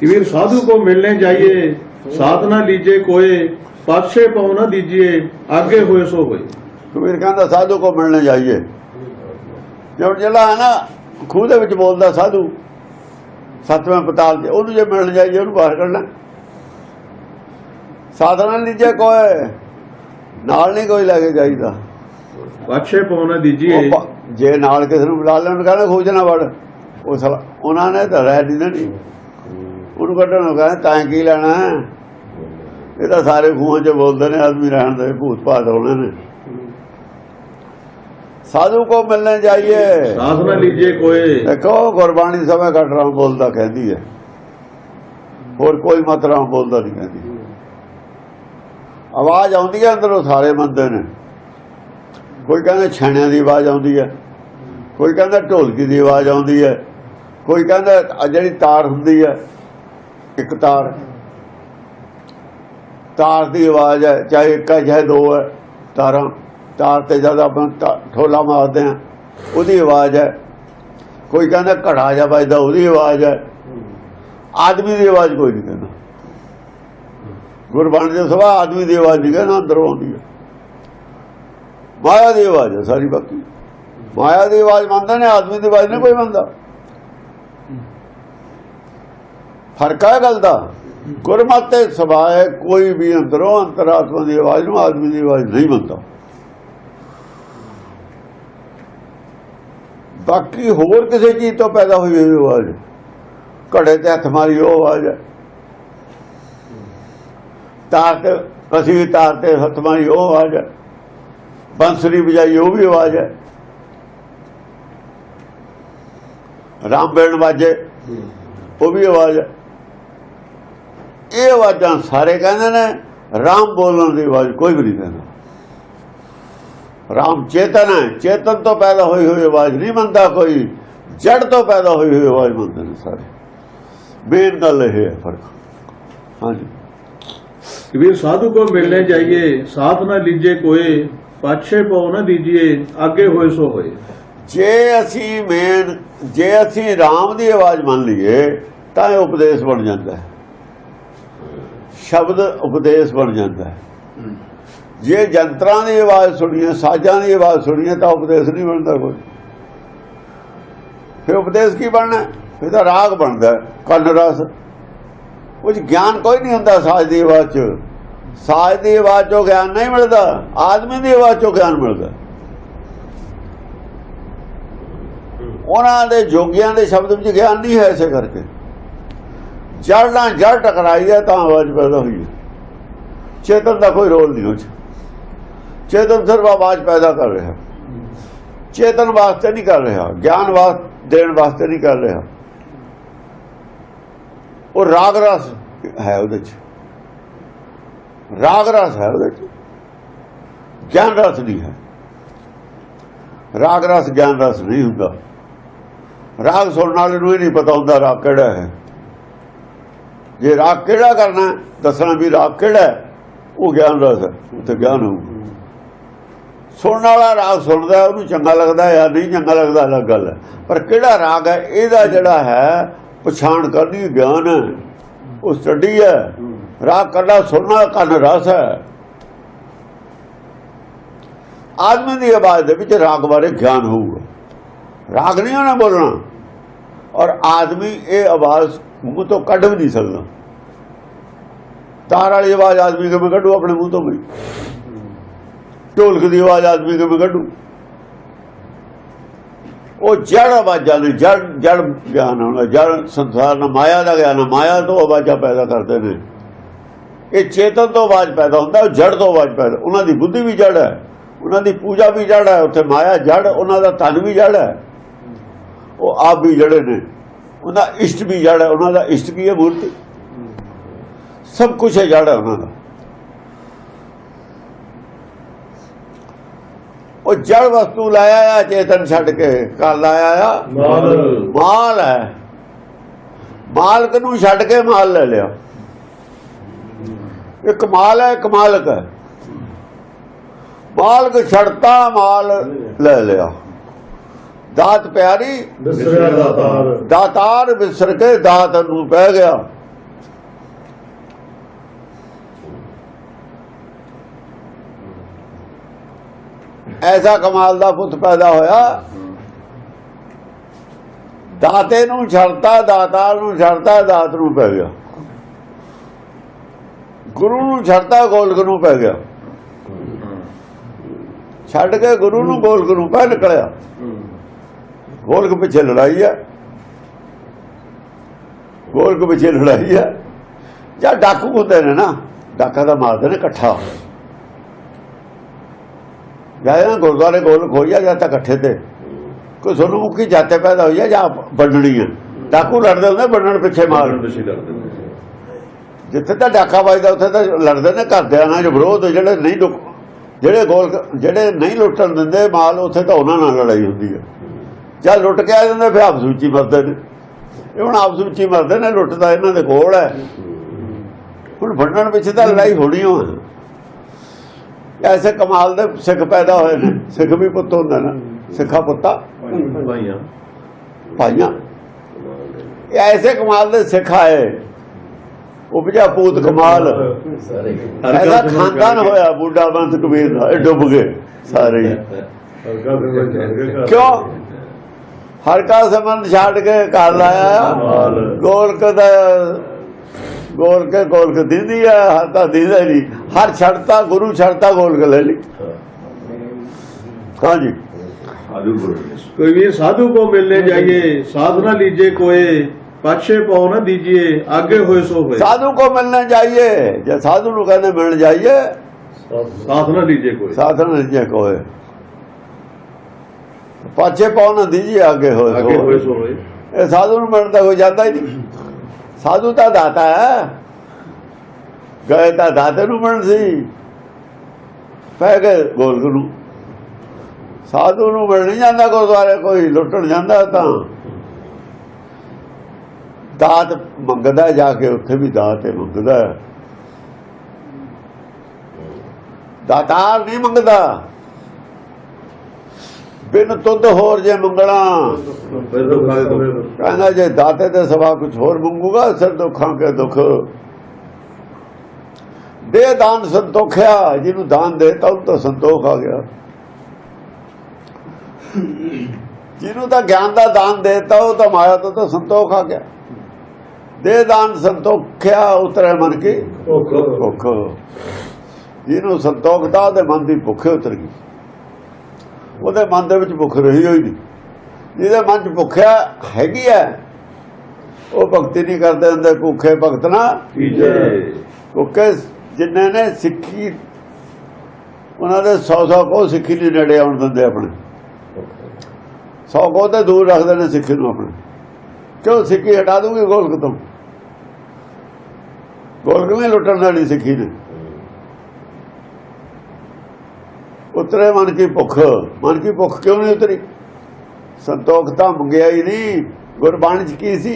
ਕਿ ਵੀਰ ਸਾਧੂ ਕੋ ਮਿਲਨੇ ਜਾਈਏ ਸਾਧਨਾ ਲੀਜੇ ਕੋਏ ਪਾਛੇ ਪਾਉ ਨਾ ਦੀਜੀਏ ਅੱਗੇ ਹੋਏ ਸੋ ਹੋਏ। ਕਬੀਰ ਕਹਿੰਦਾ ਸਾਧੂ ਕੋ ਮਿਲਨੇ ਜਾਈਏ। ਜਦ ਜਿਹੜਾ ਹੈ ਨਾ ਖੂਹ ਦੇ ਵਿੱਚ ਬੋਲਦਾ ਸਾਧੂ ਸਤਵੇਂ ਪਤਾਲ ਤੇ ਉਹਨੂੰ ਜੇ ਮਿਲਣ ਜਾਈਏ ਉਹਨੂੰ ਬਾਹਰ ਕੱਢਣਾ। ਸਾਧਨਾ ਲੀਜੇ ਕੋਏ ਨਾਲ ਨਹੀਂ ਕੋਈ ਲੈ ਕੇ ਜਾਈਦਾ। ਪਾਛੇ ਪਾਉਣਾ ਦੀਜੀਏ। ਜੇ ਨਾਲ ਕਿਸੇ ਨੂੰ ਬੁਲਾ ਲੈਣ ਕਹਿੰਦਾ ਖੋਜਣਾ ਵੜ। ਉਹ ਉਹਨਾਂ ਨੇ ਤਾਂ ਰਹਿ ਨਹੀਂ ਦੇਣੀ। ਉਹਨੂੰ ਕੱਢਣ ਨੂੰ ਕਹਿੰਦਾ ਤਾਂ ਕੀ ਲੈਣਾ? ਇਹ ਤਾਂ ਸਾਰੇ ਖੂਹਾਂ 'ਚ ਬੋਲਦੇ ਨੇ ਆਦਮੀ ਰਹਿਣ ਦੇ ਭੂਤ ਭਾਤ ਹੋਣੇ ਨੇ। ਸਾਧੂ ਕੋ ਮਿਲਣ ਜਾਈਏ। ਸਾਧ ਨਾ ਲੀਜੇ ਕੋਈ। ਦੇਖੋ ਗੁਰਬਾਣੀ ਸਭਾ ਘਟ ਰਹਾ ਬੋਲਦਾ ਕਹਿੰਦੀ ਹੈ। ਹੋਰ ਕੋਈ ਮਾਤਰਾ ਬੋਲਦਾ ਨਹੀਂ ਕਹਿੰਦੀ। ਆਵਾਜ਼ ਆਉਂਦੀ ਹੈ ਅੰਦਰੋਂ ਸਾਰੇ ਬੰਦੇ ਨੇ। ਕੋਈ ਕਹਿੰਦਾ ਛਾਣਿਆਂ ਦੀ ਆਵਾਜ਼ ਆਉਂਦੀ ਹੈ। ਕੋਈ ਕਹਿੰਦਾ ਢੋਲਕੀ ਦੀ ਆਵਾਜ਼ ਆਉਂਦੀ ਹੈ। ਕੋਈ ਕਹਿੰਦਾ ਜਿਹੜੀ ਤਾਰ ਹੁੰਦੀ ਹੈ ਇੱਕ ਤਾਰ ਤਾਰ ਦੀ ਆਵਾਜ਼ ਹੈ, ਚਾਹੇ ਇੱਕ ਹੈ, ਚਾਹੇ ਦੋ ਹੈ, ਤਾਰਾਂ, ਤਾਰ ਤੇ ਜਦ ਆਪਾਂ ਠੋਲਾ ਮਾਰਦੇ ਆ ਉਹਦੀ ਆਵਾਜ਼ ਹੈ। ਕੋਈ ਕਹਿੰਦਾ ਘੜਾ ਜਾ ਵੱਜਦਾ, ਉਹਦੀ ਆਵਾਜ਼ ਹੈ। ਆਦਮੀ ਦੀ ਆਵਾਜ਼ ਕੋਈ ਨਹੀਂ ਕਹਿੰਦਾ। ਗੁਰਬਾਣੀ ਦੇ ਸਵਾ ਆਦਮੀ ਦੀ ਆਵਾਜ਼ ਨਹੀਂ ਕਹਿੰਦਾ, ਅੰਦਰੋਂ ਆਉਂਦੀ ਹੈ। ਮਾਇਆ ਦੀ ਆਵਾਜ਼ ਹੈ ਸਾਰੀ ਬਾਕੀ। ਮਾਇਆ ਦੀ ਆਵਾਜ਼ ਮੰਨਦਾ ਨੇ ਆਦਮੀ ਦੀ ਆਵਾਜ਼ ਨਹੀਂ ਕੋਈ ਮੰਨਦਾ। ਫ਼ਰਕ ਹੈ ਗੱਲ ਦਾ? ਗੁਰਮਤਿ ਸਵਾਏ ਕੋਈ ਵੀ ਅੰਦਰੋਂ ਅੰਤਰਾਤਮਾ ਦੀ ਆਵਾਜ਼ ਨੂੰ ਆਦਮੀ ਦੀ ਆਵਾਜ਼ ਨਹੀਂ ਮੰਨਦਾ। ਬਾਕੀ ਹੋਰ ਕਿਸੇ ਚੀਜ਼ ਤੋਂ ਪੈਦਾ ਹੋਈ ਹੋਈ ਆਵਾਜ਼ ਘੜੇ ਤੇ ਹੱਥ ਮਾਰੀ ਉਹ ਆਵਾਜ਼ ਹੈ। ਤਾਰ ਤੇ ਅਸੀਂ ਤਾਰ ਤੇ ਹੱਥ ਮਾਰੀ ਉਹ ਆਵਾਜ਼ ਹੈ। ਬੰਸਰੀ ਵਜਾਈ ਉਹ ਵੀ ਆਵਾਜ਼ ਹੈ। ਰਾਮ ਬੇਣ ਵਾਜੇ, ਉਹ ਵੀ ਆਵਾਜ਼ ਹੈ। ਇਹ ਆਵਾਜ਼ਾਂ ਸਾਰੇ ਕਹਿੰਦੇ ਨੇ ਰਾਮ ਬੋਲਣ ਦੀ ਆਵਾਜ਼ ਕੋਈ ਵੀ ਨਹੀਂ ਕਹਿੰਦਾ ਰਾਮ ਚੇਤਨ ਹੈ ਚੇਤਨ ਤੋਂ ਪੈਦਾ ਹੋਈ ਹੋਈ ਆਵਾਜ਼ ਨਹੀਂ ਮੰਨਦਾ ਕੋਈ ਜੜ ਤੋਂ ਪੈਦਾ ਹੋਈ ਹੋਈ ਆਵਾਜ਼ ਮੰਨਦੇ ਨੇ ਸਾਰੇ। ਮੇਨ ਗੱਲ ਇਹ ਹੈ ਫ਼ਰਕ। ਹਾਂਜੀ। ਵੀਰ ਸਾਧੂ ਕੋ ਮਿਲਨੇ ਜਾਈਏ ਸਾਥ ਨਾ ਲੀਜੇ ਕੋਏ ਪਾਛੇ ਪਉ ਨਾ ਦੀਜੀਏ ਅੱਗੇ ਹੋਏ ਸੋ ਹੋਏ। ਜੇ ਅਸੀਂ ਮੇਨ ਜੇ ਅਸੀਂ ਰਾਮ ਦੀ ਆਵਾਜ਼ ਮੰਨ ਲਈਏ ਤਾਂ ਇਹ ਉਪਦੇਸ਼ ਬਣ ਜਾਂਦਾ ਹੈ। ਸ਼ਬਦ ਉਪਦੇਸ਼ ਬਣ ਜਾਂਦਾ ਹੈ। ਜੇ ਜੰਤਰਾਂ ਦੀ ਆਵਾਜ਼ ਸੁਣੀਏ ਸਾਜ਼ਾਂ ਦੀ ਆਵਾਜ਼ ਸੁਣੀਏ ਤਾਂ ਉਪਦੇਸ਼ ਨਹੀਂ ਬਣਦਾ ਕੋਈ। ਫਿਰ ਉਪਦੇਸ਼ ਕੀ ਬਣਨਾ? ਫਿਰ ਤਾਂ ਰਾਗ ਬਣਦਾ ਕੰਨ ਰਸ। ਕੁਝ ਗਿਆਨ ਕੋਈ ਨਹੀਂ ਹੁੰਦਾ ਸਾਜ਼ ਦੀ ਆਵਾਜ਼ 'ਚ। ਸਾਜ਼ ਦੀ ਆਵਾਜ਼ 'ਚੋਂ ਗਿਆਨ ਨਹੀਂ ਮਿਲਦਾ ਆਦਮੀ ਦੀ ਆਵਾਜ਼ 'ਚੋਂ ਗਿਆਨ ਮਿਲਦਾ। ਉਹਨਾਂ ਦੇ ਜੋਗੀਆਂ ਦੇ ਸ਼ਬਦ ਵਿੱਚ ਗਿਆਨ ਨਹੀਂ ਹੈ ਇਸੇ ਕਰਕੇ। ਜੜ ਨਾਲ ਜੜ ਟਕਰਾਈ ਹੈ ਤਾਂ ਆਵਾਜ਼ ਪੈਦਾ ਹੋਈ ਚੇਤਨ ਦਾ ਕੋਈ ਰੋਲ ਨਹੀਂ ਉਹ 'ਚ ਚੇਤਨ ਸਿਰਫ ਆਵਾਜ਼ ਪੈਦਾ ਕਰ ਰਿਹਾ। ਚੇਤਨ ਵਾਸਤੇ ਨਹੀਂ ਕਰ ਰਿਹਾ। ਗਿਆਨ ਵਾਸਤੇ ਦੇਣ ਵਾਸਤੇ ਨਹੀਂ ਕਰ ਰਿਹਾ। ਉਹ ਰਾਗ ਰਸ ਹੈ ਉਹਦੇ 'ਚ। ਰਾਗ ਰਸ ਹੈ ਉਹਦੇ 'ਚ। ਗਿਆਨ ਰਸ ਨਹੀਂ ਹੈ। ਰਾਗ ਰਸ, ਗਿਆਨ ਰਸ ਨਹੀਂ ਹੁੰਦਾ। ਰਾਗ ਸੁਣਨ ਵਾਲੇ ਨੂੰ ਹੀ ਨਹੀਂ ਪਤਾ ਹੁੰਦਾ ਰਾਗ ਕਿਹੜਾ ਹੈ। ਜੇ ਰਾਗ ਕਿਹੜਾ ਕਰਨਾ ਹੈ, ਦੱਸਣਾ ਵੀ ਰਾਗ ਕਿਹੜਾ ਹੈ, ਉਹ ਗਿਆਨ ਰਸ ਹੈ ਉੱਥੇ ਗਿਆਨ ਹੋਊ। ਸੁਣਨ ਵਾਲਾ ਰਾਗ ਸੁਣਦਾ ਹੈ, ਉਹਨੂੰ ਚੰਗਾ ਲੱਗਦਾ ਹੈ ਜਾਂ ਨਹੀਂ ਚੰਗਾ ਲੱਗਦਾ ਅਲੱਗ ਗੱਲ ਹੈ। ਪਰ ਕਿਹੜਾ ਰਾਗ ਹੈ ਇਹਦਾ ਜਿਹੜਾ ਹੈ ਪਛਾਣ ਕਰਨੀ ਗਿਆਨ ਹੈ। ਉਹ ਸਟੱਡੀ ਹੈ। ਰਾਗ ਕਰਨਾ ਸੁਣਨਾ ਕੰਨ ਰਸ ਹੈ। ਆਦਮੀ ਦੀ ਆਵਾਜ਼ ਦੇ ਵਿੱਚ ਰਾਗ ਬਾਰੇ ਗਿਆਨ ਹੋਊਗਾ। ਰਾਗ ਨਹੀਂ ਉਹਨੇ ਬੋਲਣਾ। ਔਰ ਆਦਮੀ ਇਹ ਆਵਾਜ਼ ਮੂੰਹ ਤੋਂ ਕੱਢ ਵੀ ਨਹੀਂ ਸਕਦਾ। ਤਾਰ ਵਾਲੀ ਆਵਾਜ਼ ਆਦਮੀ ਕਿਵੇਂ ਕੱਢੂ, ਆਪਣੇ ਮੂੰਹ ਤੋਂ ਵੀ। ਢੋਲਕ ਦੀ ਆਵਾਜ਼ ਆਦਮੀ ਕਿਵੇਂ ਕੱਢੂ। ਉਹ ਜੜ ਆਵਾਜ਼ਾਂ ਨੇ, ਜੜ ਜੜ ਗਿਆਨ ਹੋਣਾ ਜੜ ਸੰਸਾਰ ਨਾਲ ਮਾਇਆ ਦਾ ਗਿਆਨ ਮਾਇਆ ਤੋਂ ਆਵਾਜ਼ਾਂ ਪੈਦਾ ਕਰਦੇ ਨੇ। ਇਹ ਚੇਤਨ ਤੋਂ ਆਵਾਜ਼ ਪੈਦਾ ਹੁੰਦਾ, ਉਹ ਜੜ ਤੋਂ ਆਵਾਜ਼ ਪੈਦਾ, ਉਹਨਾਂ ਦੀ ਬੁੱਧੀ ਵੀ ਜੜ ਹੈ, ਉਹਨਾਂ ਦੀ ਪੂਜਾ ਵੀ ਜੜ ਹੈ, ਉੱਥੇ ਮਾਇਆ ਜੜ, ਉਹਨਾਂ ਦਾ ਧਨ ਵੀ ਜੜ ਹੈ। ਉਹ ਆਪ ਵੀ ਜੜੇ ਨੇ ਉਹਨਾਂ ਦਾ ਇਸ਼ਟ ਵੀ ਜੜ ਹੈ ਉਹਨਾਂ ਦਾ ਇਸ਼ਟ ਕੀ ਹੈ ਮੂਰਤੀ? ਸਭ ਕੁਝ ਹੈ ਜੜ ਹੈ ਉਹਨਾਂ ਦਾ। ਉਹ ਜੜ ਵਸਤੂ ਲਾਇਆ ਆ ਚੇਤਨ ਛੱਡ ਕੇ ਘਰ ਲਾਇਆ ਆ। ਮਾਲ। ਹੈ। ਮਾਲਕ ਨੂੰ ਛੱਡ ਕੇ ਮਾਲ ਲੈ ਲਿਆ। ਇੱਕ ਮਾਲ ਹੈ ਇੱਕ ਮਾਲਕ ਹੈ। ਮਾਲਕ ਛੜਤਾ ਮਾਲ ਲੈ ਲਿਆ। ਦਾਤ ਪਿਆਰੀ ਦਾਤਾਰ ਦਾਤਾਰ ਵਿਸਰ ਕੇ ਦਾਤ ਨੂੰ ਪੈ ਗਿਆ। ਐਸਾ ਕਮਾਲ ਦਾ ਪੁੱਤ ਪੈਦਾ ਹੋਇਆ। ਦਾਤੇ ਨੂੰ ਛੜਤਾ ਦਾਤਾਰ ਨੂੰ ਛੜਤਾ ਦਾਤ ਨੂੰ ਪੈ ਗਿਆ। ਗੁਰੂ ਨੂੰ ਛੜਤਾ ਗੋਲਕ ਨੂੰ ਪੈ ਗਿਆ। ਛੱਡ ਕੇ ਗੁਰੂ ਨੂੰ ਗੋਲਕ ਨੂੰ ਪੈ ਨਿਕਲਿਆ। ਗੋਲਕ ਪਿੱਛੇ ਲੜਾਈ ਹੈ ਗੋਲਕ ਪਿੱਛੇ ਲੜਾਈ ਹੈ ਜਾਂ ਡਾਕੂ ਹੁੰਦੇ ਨੇ ਨਾ ਡਾਕਾ ਦਾ ਮਾਰਦੇ ਨੇ ਇਕੱਠਾ ਜਾਂ ਗੁਰਦੁਆਰੇ ਗੋਲਕ ਹੋਈਆ ਜਾਂ ਤਾਂ ਇਕੱਠੇ ਤੇ। ਕੋਈ ਸੋਨੂੰ ਮੁਖੀ ਜਾਤੇ ਪੈਦਾ ਹੋਈਆ ਜਾਂ ਵੰਡਣੀ ਹੈ ਡਾਕੂ ਲੜਦੇ ਹੁੰਦੇ ਵੰਡਣ ਪਿੱਛੇ ਮਾਰ ਤੁਸੀਂ ਕਰਦੇ ਨੇ। ਜਿੱਥੇ ਤਾਂ ਡਾਕਾ ਵੱਜਦਾ ਉੱਥੇ ਤਾਂ ਲੜਦੇ ਨੇ ਘਰਦਿਆਂ ਨਾਲ ਜੋ ਵਿਰੋਧ ਜਿਹੜੇ ਨਹੀਂ ਜਿਹੜੇ ਗੋਲ ਜਿਹੜੇ ਨਹੀਂ ਲੁੱਟਣ ਦਿੰਦੇ ਮਾਲ ਉੱਥੇ ਤਾਂ ਉਹਨਾਂ ਨਾਲ ਲੜਾਈ ਹੁੰਦੀ ਹੈ ਜਦ ਲੁੱਟ ਕੇ ਆ ਜਾਂਦੇ ਫਿਰ ਆਪਸ ਵਿੱਚ ਹੀ ਮਰਦੇ ਨੇ। ਇਹ ਹੁਣ ਆਪਸ ਵਿੱਚ ਹੀ ਮਰਦੇ ਨੇ ਲੁੱਟਦਾ ਇਹਨਾਂ ਦੇ ਕੋਲ ਹੈ। ਹੁਣ ਵੰਡਣ ਪਿੱਛੇ ਤਾਂ ਲੜਾਈ ਹੋਣੀ ਹੋ ਐਸੇ ਕਮਾਲ ਦੇ ਸਿੱਖ ਪੈਦਾ ਹੋਏ ਨੇ। ਸਿੱਖ ਵੀ ਪੁੱਤ ਹੁੰਦਾ ਨਾ। ਸਿੱਖਾ ਪੁੱਤਾ। ਭਾਈਆਂ। ਭਾਈਆਂ। ਇਹ ਐਸੇ ਕਮਾਲ ਦੇ ਸਿੱਖ ਆਏ। ਉਪਜਾ ਪੂਤ ਕਮਾਲ। ਐਸਾ ਖਾਨਦਾਨ ਹੋਇਆ ਬੁੱਢਾ ਬੰਤ ਕਬੀਰ ਦਾ। ਇਹ ਡੁੱਬ ਗਏ ਸਾਰੇ। ਕਿਉਂ? ਹਰ ਕਾ ਸੰਬੰਧ ਛੱਡ ਕੇ ਘਰ ਲਾਇਆ ਗੋਲਕ ਦਾ ਗੋਲਕ ਗੋਲਕ ਦਿੰਦੀ ਆ ਹਰ ਕਾ ਦਿੰਦਾ ਨਹੀਂ। ਹਰ ਛੱਡਤਾ ਗੁਰੂ ਛੱਡਤਾ ਗੋਲਕ ਲੈ ਲਈ। ਹਾਂਜੀ ਕੋਈ ਵੀ ਸਾਧੂ ਕੋ ਮਿਲਨੇ ਜਾਈਏ ਸਾਧਨਾ ਲੀਜੇ ਕੋਏ ਪਾਛੇ ਪਾਉ ਨਾ ਦੀਜੀਏ ਅੱਗੇ ਹੋਏ ਸੋ ਹੋਏ। ਸਾਧੂ ਕੋ ਮਿਲਣਾ ਜਾਈਏ ਜੇ ਸਾਧੂ ਨੂੰ ਕਹਿੰਦੇ ਮਿਲ ਜਾਈਏ ਸਾਧਨਾ ਲੀਜੇ ਕੋਏ। ਸਾਧਨਾ ਲੀਜੇ ਕੋਏ। ਪਾਚੇ ਪਾਉਣ ਹੁੰਦੀ ਜੀ ਅੱਗੇ ਹੋਏ ਅੱਗੇ ਹੋਏ ਸੋਏ ਇਹ ਸਾਧੂ ਨੂੰ ਮੰਨਦਾ ਹੋ ਜਾਂਦਾ ਹੀ ਨਹੀਂ। ਸਾਧੂ ਤਾਂ ਦਾਤਾ ਹੈ। ਗਏ ਤਾਂ ਦਾਤੇ ਨੂੰ ਮੰਨ ਸੀ। ਪੈ ਗਏ ਗੋਲ ਨੂੰ। ਸਾਧੂ ਨੂੰ ਮਿਲ ਨਹੀਂ ਜਾਂਦਾ ਗੁਰਦੁਆਰੇ ਕੋਈ ਲੁੱਟਣ ਜਾਂਦਾ ਤਾਂ। ਦਾਤ ਮੰਗਦਾ ਜਾ ਕੇ ਉੱਥੇ ਵੀ ਦਾਤ ਹੀ ਮੰਗਦਾ। ਦਾਤਾਰ ਨਹੀਂ ਮੰਗਦਾ। ਬਿਨ ਤੁਧ ਹੋਰ ਜੇ ਮੰਗਣਾ। ਕਹਿੰਦਾ ਜੇ ਦਾਤੇ ਦੇ ਸਵਾ ਕੁਛ ਹੋਰ ਮੰਗੂਗਾ ਸਿਰ ਦੁੱਖਾਂ ਕੇ ਦੁੱਖ। ਦੇ ਦਾਨ ਸੰਤੋਖਿਆ ਜਿਹਨੂੰ ਦਾਨ ਦੇਤਾ ਉਹ ਤਾਂ ਸੰਤੋਖ ਆ ਗਿਆ। ਜਿਹਨੂੰ ਤਾਂ ਗਿਆਨ ਦਾ ਦਾਨ ਦੇਤਾ ਉਹ ਤਾਂ ਮਾਇਆ ਤੋਂ ਤਾਂ ਸੰਤੋਖ ਆ ਗਿਆ। ਦੇ ਦਾਨ ਸੰਤੋਖਿਆ ਉਤਰੇ ਮਨ ਕੀ? ਭੁੱਖ। ਜਿਹਨੂੰ ਸੰਤੋਖ ਦਾ ਉਹਦੇ ਮਨ ਦੀ ਭੁੱਖ ਉਤਰ ਗਈ। ਉਹਦੇ ਮਨ ਦੇ ਵਿੱਚ ਭੁੱਖ ਰਹੀ ਹੋਈ ਨਹੀਂ। ਜਿਹਦੇ ਮਨ 'ਚ ਭੁੱਖਿਆ ਹੈਗੀ ਹੈ ਉਹ ਭਗਤੀ ਨਹੀਂ ਕਰਦੇ ਹੁੰਦੇ ਭੁੱਖੇ ਭਗਤ ਨਾ ਕੀਜੇ ਭੁੱਖੇ ਜਿਨ੍ਹਾਂ ਨੇ ਸਿੱਖੀ ਉਹਨਾਂ ਦੇ 100 100 ਕੋ ਸਿੱਖੀ ਦੇ ਨੇੜੇ ਆਉਣ ਦਿੰਦੇ ਆਪਣੇ। 100 ਕੋ ਤੇ ਦੂਰ ਰੱਖਦੇ ਨੇ ਸਿੱਖੀ ਨੂੰ ਆਪਣੇ। ਕਿਉਂ ਸਿੱਖੀ ਹਟਾ ਦੂੰਗੇ ਗੋਲਕ ਤੋਂ? ਗੋਲਕ ਨੇ ਲੁੱਟਣ ਵਾਲੀ ਸਿੱਖੀ ਨੇ। ਉਤਰੇ ਮਨ ਕੀ ਭੁੱਖ? ਮਨ ਕੀ ਭੁੱਖ ਕਿਉਂ ਨਹੀਂ ਉਤਰੀ? ਸੰਤੋਖ ਤਾਂ ਮੰਗਿਆ ਹੀ ਨਹੀਂ। ਗੁਰਬਾਣੀ ਚ ਕੀ ਸੀ?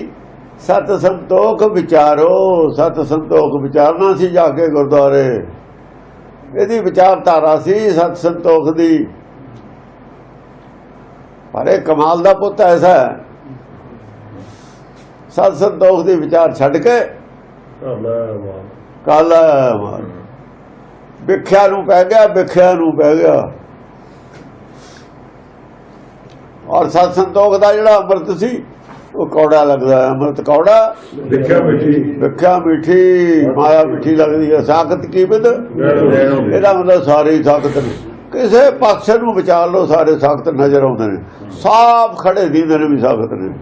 ਸਤ ਸੰਤੋਖ ਵਿਚਾਰੋ ਸਤ ਸੰਤੋਖ ਵਿਚਾਰਨਾ ਸੀ ਜਾ ਕੇ ਗੁਰਦੁਆਰੇ। ਇਹਦੀ ਵਿਚਾਰਧਾਰਾ ਸੀ ਸਤ ਸੰਤੋਖ ਦੀ। ਪਰ ਇਹ ਕਮਾਲ ਦਾ ਪੁੱਤ ਐਸਾ ਹੈ। ਸਤ ਸੰਤੋਖ ਦੀ ਵਿਚਾਰ ਛੱਡ ਕੇ ਕੱਲ ਵਿਖਿਆ ਨੂੰ ਪੈ ਗਿਆ ਵਿਖਿਆ ਨੂੰ ਪੈ ਗਿਆ। ਔਰ ਸਤ ਸੰਤੋਖ ਦਾ ਜਿਹੜਾ ਅੰਮ੍ਰਿਤ ਸੀ ਉਹ ਕੌੜਾ ਲੱਗਦਾ ਅੰਮ੍ਰਿਤ ਕੌੜਾ? ਵਿਖਿਆ ਮਿੱਠੀ। ਵਿਖਿਆ ਮਿੱਠੀ ਮਾਇਆ ਮਿੱਠੀ ਲੱਗਦੀ ਹੈ। ਸਾਖਤ ਕੀ ਬਿਦ ਇਹਦਾ ਮਤਲਬ ਸਾਰੇ ਸਾਖਤ ਨੇ। ਕਿਸੇ ਪਾਸੇ ਨੂੰ ਵਿਚਾਰ ਲੋ ਸਾਰੇ ਸਾਖਤ ਨਜ਼ਰ ਆਉਂਦੇ ਨੇ। ਸਾਫ਼ ਖੜੇ ਦੀਦੇ ਨੇ ਵੀ ਸਾਖਤ ਨੇ।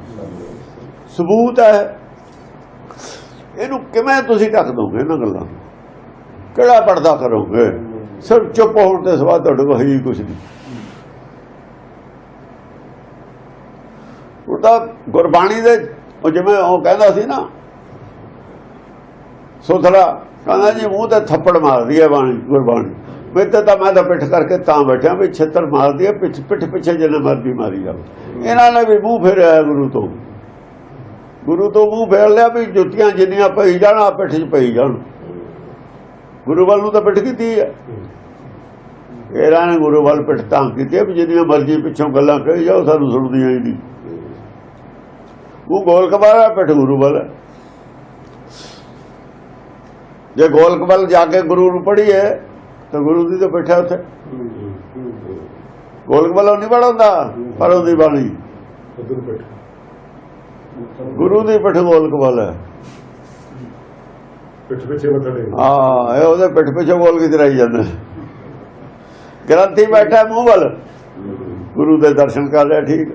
ਸਬੂਤ ਹੈ। ਇਹਨੂੰ ਕਿਵੇਂ ਤੁਸੀਂ ਢੱਕ ਦੋਗੇ ਇਹਨਾਂ ਗੱਲਾਂ? ਨੂੰ ਕਿਹੜਾ ਪਰਦਾ ਕਰੋਗੇ? ਸਿਰਫ ਚੁੱਪ ਹੋਣ ਤੇ ਸਵਾ ਤੁਹਾਡੇ ਕੋਲ ਹੈ ਹੀ ਕੁਝ ਨਹੀਂ। ਉਹ ਗੁਰਬਾਣੀ ਦੇ, ਉਹ ਜਿਵੇਂ ਉਹ ਕਹਿੰਦਾ ਸੀ ਨਾ, ਸੁਥਰਾ, ਕਹਿੰਦਾ ਜੀ ਮੂੰਹ ਤੇ ਥੱਪੜ ਮਾਰਦੀ ਹੈ ਬਾਣੀ, ਗੁਰਬਾਣੀ। ਮੈਂ ਤਾਂ ਤਾਂ ਮੈਂ ਤਾਂ ਪਿੱਠ ਕਰਕੇ ਤਾਂ ਬੈਠਾ ਵੀ ਛੱਤਰ ਮਾਰਦੀ ਹੈ, ਪਿੱਛ ਪਿੱਠ ਪਿੱਛੇ ਜਿੰਨੇ ਮਰਦੀ ਮਾਰੀ ਜਾਵੇ। ਇਹਨਾਂ ਨੇ ਵੀ ਮੂੰਹ ਫੇਰਿਆ ਗੁਰੂ ਤੋਂ। ਗੁਰੂ ਤੋਂ ਮੂੰਹ ਫੇਰ ਲਿਆ ਵੀ ਜੁੱਤੀਆਂ ਜਿੰਨੀਆਂ ਪਈ ਜਾਣ ਆ ਪਿੱਠ 'ਚ ਪਈ ਜਾਣ। ਗੁਰੂ ਵੱਲ ਨੂੰ ਤਾਂ ਪਿੱਠ ਕੀਤੀ ਹੈ ਇਹਨਾਂ ਨੇ ਗੁਰੂ ਵੱਲ ਪਿੱਠ ਤਾਂ ਕੀਤੀ ਹੈ ਵੀ ਜਿੰਨੀਆਂ ਮਰਜ਼ੀ ਪਿੱਛੋਂ ਗੱਲਾਂ ਕਹੀ ਜਾਓ ਸਾਨੂੰ ਸੁਣਦੀਆਂ ਹੀ ਨਹੀਂ। ਉਹ ਗੋਲ ਕਬਾਰਾ ਪਿੱਠ ਗੁਰੂ ਵੱਲ। ਜੇ ਗੋਲਕ ਵੱਲ ਜਾ ਕੇ ਗੁਰੂ ਨੂੰ ਪੜ੍ਹੀਏ ਤਾਂ ਗੁਰੂ ਦੀ ਤਾਂ ਬੈਠਾ ਉੱਥੇ। ਗੋਲਕ ਵੱਲੋਂ ਨਹੀਂ ਪੜਾਉਂਦਾ ਪਰ ਉਹਦੀ ਬਾਣੀ। ਗੁਰੂ ਦੀ ਪਿੱਠ ਗੋਲਕ ਵੱਲ ਹੈ ਪਿੱਠ ਹਾਂ ਉਹਦੇ ਪਿੱਠ ਪਿੱਛੇ ਬੋਲ ਕੇ ਚਰਾਈ ਜਾਂਦਾ। ਗ੍ਰੰਥੀ ਬੈਠਾ ਮੂੰਹ ਵੱਲ। ਗੁਰੂ ਦੇ ਦਰਸ਼ਨ ਕਰ ਲਿਆ ਠੀਕ।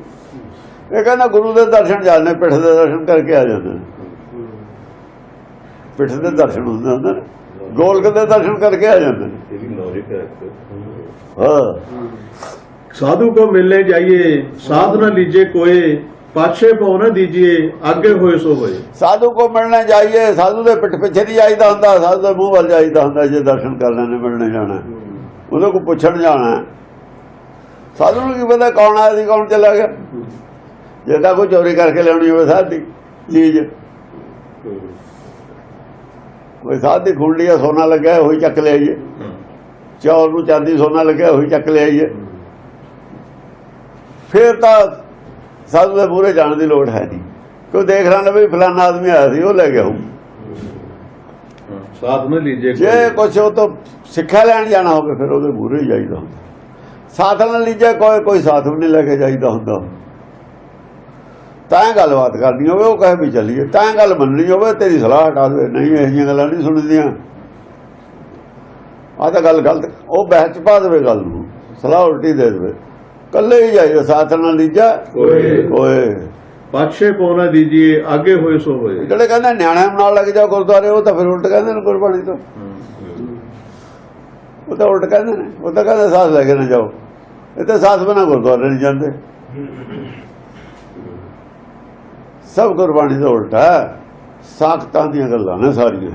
ਇਹ ਕਹਿੰਦਾ ਗੁਰੂ ਦੇ ਦਰਸ਼ਨ ਜਾਣੇ ਪਿੱਠ ਦੇ ਦਰਸ਼ਨ ਕਰਕੇ ਆ ਜਾਂਦੇ ਪਿੱਠ ਦੇ ਦਰਸ਼ਨ ਹੁੰਦੇ ਅੰਦਰ ਗੋਲਕ ਦੇ ਦਰਸ਼ਨ ਕਰਕੇ ਆ ਜਾਂਦੇ ਹਾਂ। ਸਾਧੂ ਕੋ ਮਿਲਨੇ ਜਾਈਏ ਸਾਧ ਨਾ ਲੀਜੇ ਕੋਏ ਪਾਛੇ ਪਾਉ ਨਾ ਦੀਜੀਏ ਅੱਗੇ ਹੋਏ ਸੋ ਹੋਏ। ਸਾਧੂ ਕੋ ਮਿਲਣਾ ਜਾਈਏ, ਸਾਧੂ ਦੇ ਪਿੱਠ ਪਿੱਛੇ ਦੀ ਜਾਈਦਾ ਹੁੰਦਾ, ਸਾਧੂ ਦੇ ਮੂੰਹ ਵੱਲ ਜਾਈਦਾ ਹੁੰਦਾ, ਜੇ ਦਰਸ਼ਨ ਕਰ ਲੈਣੇ, ਮਿਲਣੇ ਜਾਣਾ। ਉਹਦੇ ਕੋ ਪੁੱਛਣ ਜਾਣਾ। ਸਾਧੂ ਨੂੰ ਕੀ ਪਤਾ ਕੌਣ ਆਇਆ ਸੀ, ਕੌਣ ਚਲਾ ਗਿਆ। ਜੇ ਤਾਂ ਕੋਈ ਚੋਰੀ ਕਰਕੇ ਲੈਣੀ ਹੋਵੇ ਸਾਧੀ, ਚੀਜ਼। ਕੋਈ ਸਾਧੀ ਖੁੰਡੀਆ ਸੋਨਾ ਲੱਗਿਆ, ਉਹੀ ਚੱਕ ਲਿਆ ਜੀ ਚੌਰ ਨੂੰ ਚਾਂਦੀ ਸੋਨਾ ਲੱਗਿਆ, ਉਹੀ ਚੱਕ ਲਿਆ ਜੀ ਫੇਰ ਤਾਂ ਸਾਧੂ ਦੇ ਪੂਰੇ ਜਾਣ ਦੀ ਲੋੜ ਹੈ ਨਹੀਂ। ਕੋਈ ਦੇਖ ਲੈਣਾ ਵੀ ਫਲਾਣਾ ਆਦਮੀ ਆਇਆ ਸੀ ਉਹ ਲੈ ਗਿਆ ਹੂੰ ਸਾਥ ਨਾ ਲੀਜੇ ਜੇ ਕੁਛ ਉਹ ਤਾਂ ਸਿੱਖਿਆ ਲੈਣ ਜਾਣਾ ਹੋਵੇ ਫਿਰ ਉਹਦੇ ਮੂਰੇ ਹੀ ਜਾਈਦਾ ਹੁੰਦਾ। ਸਾਥ ਨਾਲ ਲੀਜੇ ਕੋਈ ਕੋਈ ਸਾਥ ਨਹੀਂ ਲੈ ਕੇ ਜਾਈਦਾ ਹੁੰਦਾ। ਤਾਂ ਗੱਲਬਾਤ ਕਰਨੀ ਹੋਵੇ ਉਹ ਕਹੇ ਵੀ ਚੱਲੀਏ। ਤਾਂ ਗੱਲ ਮੰਨਣੀ ਹੋਵੇ ਤੇਰੀ ਸਲਾਹ ਹਟਾ ਦੇ। ਨਹੀਂ ਇਹ ਜੀਆਂ ਗੱਲਾਂ ਨਹੀਂ ਸੁਣਦੀਆਂ। ਆਹ ਤਾਂ ਗੱਲ ਗਲਤ ਉਹ ਬਹਿਚ ਪਾ ਦੇਵੇ ਗੱਲ ਨੂੰ। ਸਲਾਹ ਉਲਟੀ ਦੇ ਦੇਵੇ। ਕੱਲੇ ਹੀ ਜਾਈਓ ਸਾਥ ਨਾਲ ਲੀਜਾ? ਓਏ। ਪਾਛੇ ਪੋਣਾ ਦੀਜੀਏ ਅੱਗੇ ਹੋਏ ਸੋ ਹੋਏ। ਜਿਹੜੇ ਕਹਿੰਦੇ ਨਿਆਣਿਆਂ ਨਾਲ ਲੱਗ ਜਾ ਗੁਰਦੁਆਰੇ ਉਹ ਤਾਂ ਫਿਰ ਉਲਟ ਕਹਿੰਦੇ ਨੇ ਗੁਰਬਾਣੀ ਤੋਂ। ਉਹ ਤਾਂ ਉਲਟ ਕਹਿੰਦੇ ਨੇ। ਉਹ ਤਾਂ ਕਹਿੰਦੇ ਸਾਥ ਲੈ ਕੇ ਨਾ ਜਾਓ। ਇਹ ਤਾਂ ਸਾਥ ਬਣਾ ਗੁਰਦੁਆਰੇ ਨਹੀਂ ਜਾਂਦੇ। ਸਭ ਗੁਰਬਾਣੀ ਦਾ ਉਲਟਾ ਸਾਖਤਾਂ ਦੀਆਂ ਗੱਲਾਂ ਨੇ ਸਾਰੀਆਂ।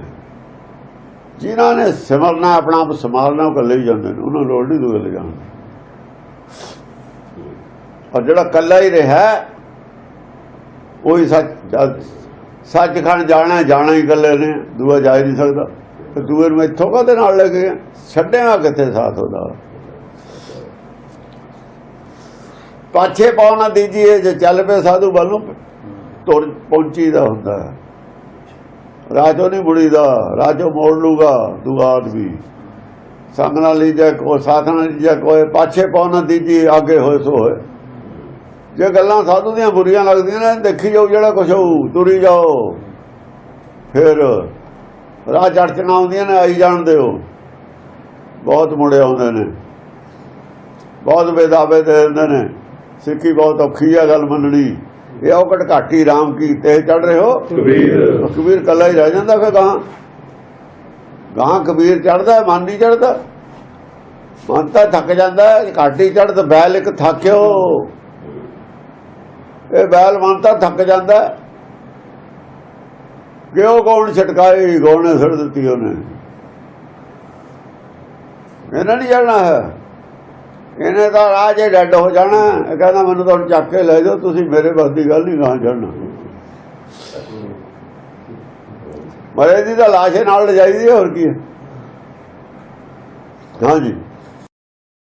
ਜਿਨ੍ਹਾਂ ਨੇ ਸਿਮਰਨਾ ਆਪਣਾ ਆਪ ਸੰਭਾਲਣਾ ਉਹ ਕੱਲੇ ਹੀ ਜਾਂਦੇ ਨੇ। ਉਹਨਾਂ ਲੋੜ ਨਹੀਂ ਦੂਰ ਲੈ ਜਾਣ ਔਰ ਜਿਹੜਾ ਇਕੱਲਾ ਹੀ ਰਿਹਾ, ਉਹੀ ਸੱਚ ਸੱਚਖੰਡ ਜਾਣਾ ਜਾਣਾ ਹੀ ਇਕੱਲੇ ਨੇ, ਦੂਆ ਜਾ ਹੀ ਨਹੀਂ ਸਕਦਾ। ਤੇ ਦੂਏ ਨੂੰ ਇੱਥੋਂ ਕਦੇ ਨਾਲ ਲੈ ਕੇ ਛੱਡਿਆ ਕਿੱਥੇ ਸਾਥ ਉਹਦਾ? ਪਾਛੇ ਪਾਉ ਨਾ ਦੀਜੀਏ ਜੇ ਚੱਲ ਪਏ ਸਾਧੂ ਵੱਲ ਨੂੰ, ਤੁਰ ਪਹੁੰਚੀਦਾ ਹੁੰਦਾ ਹੈ। ਰਾਜੋ ਨਹੀਂ ਮੁੜੀਦਾ ਰਾਜੋ ਮੋੜ ਲੂਗਾ ਦੂਆ ਆਦਮੀ। ਸੰਗ ਨਾਲ ਲੀਜੇ ਕੋ, ਸਾਥ ਨਾਲ ਲੀਜੇ ਕੋਏ ਪਾਛੇ ਪਾਉ ਨਾ ਦੀਜੀਏ ਆਗੇ ਹੋਏ ਸੋ ਹੋਏ। ਜੇ ਗੱਲਾਂ ਸਾਧੂ ਦੀਆਂ ਬੁਰੀਆਂ ਲੱਗਦੀਆਂ ਨੇ ਦੇਖੀ ਜਾਓ ਜਿਹੜਾ ਕੁਛ ਹੋਊ ਤੁਰੀ ਜਾਓ। ਫਿਰ ਰਾਹ ਚੜਚਣਾ ਆਉਂਦੀਆਂ ਨੇ ਆਈ ਜਾਣਦੇ ਹੋ ਬਹੁਤ ਮੁੜੇ ਆਉਂਦੇ ਨੇ। ਬਹੁਤ ਬੇਦਾਵੇ ਦੇ ਦਿੰਦੇ ਨੇ। ਸਿੱਖੀ ਬਹੁਤ ਔਖੀ ਆ ਗੱਲ ਮੰਨਣੀ। ਇਹ ਔਕੜ ਘਾਟੀ ਰਾਮ ਕੀ ਤੇ ਚੜ ਰਹੇ ਹੋ? ਕਬੀਰ। ਕਬੀਰ ਕੱਲਾ ਹੀ ਰਹਿ ਜਾਂਦਾ ਫੇ ਗਾਂ ਗਾਂ ਕਬੀਰ ਚੜਦਾ ਮਨ ਨਹੀਂ ਚੜਦਾ ਮਨ ਤਾਂ ਥੱਕ ਜਾਂਦਾ ਘਾਟੀ ਚੜਦ ਬੈਲ ਇੱਕ ਥੱਕਿਓ ਇਹ ਬੈਲ ਤਾਂ ਥੱਕ ਜਾਂਦਾ ਕਿਉਂ ਕੌਣ ਛਟਕਾਈ ਗੋਣੇ ਸੜ ਦਿੱਤੀ ਉਹਨੇ? ਇਹਨਾਂ ਨਹੀਂ ਜਾਣਾ ਹੈ। ਇਹਨੇ ਤਾਂ ਰਾਜੇ ਡੱਡ ਹੋ ਜਾਣਾ ਇਹ ਕਹਿੰਦਾ ਮੈਨੂੰ ਤਾਂ ਚੱਕ ਕੇ ਲੈ ਜਾਓ, ਤੁਸੀਂ ਮੇਰੇ ਬਸ ਦੀ ਗੱਲ ਨਹੀਂ ਗਾਂ ਚੜਨਾ ਮਰੇ ਦੀ ਤਾਂ ਲਾਸ਼ ਨਾਲ ਲਿਜਾਈ ਦੀ ਹੋਰ ਕੀ ਹੈ। ਹਾਂਜੀ।